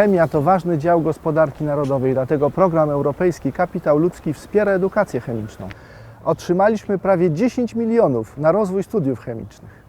Chemia to ważny dział gospodarki narodowej, dlatego program europejski Kapitał Ludzki wspiera edukację chemiczną. Otrzymaliśmy prawie 10 milionów na rozwój studiów chemicznych.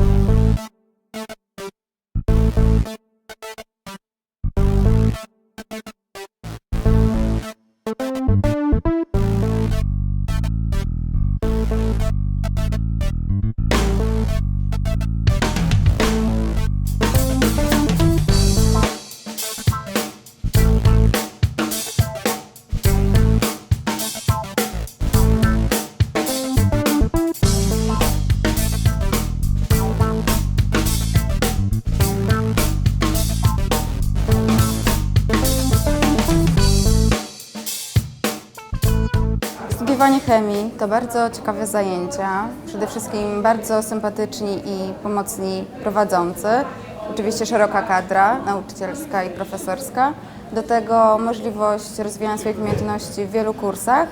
Studiowanie chemii to bardzo ciekawe zajęcia. Przede wszystkim bardzo sympatyczni i pomocni prowadzący. Oczywiście szeroka kadra nauczycielska i profesorska. Do tego możliwość rozwijania swoich umiejętności w wielu kursach.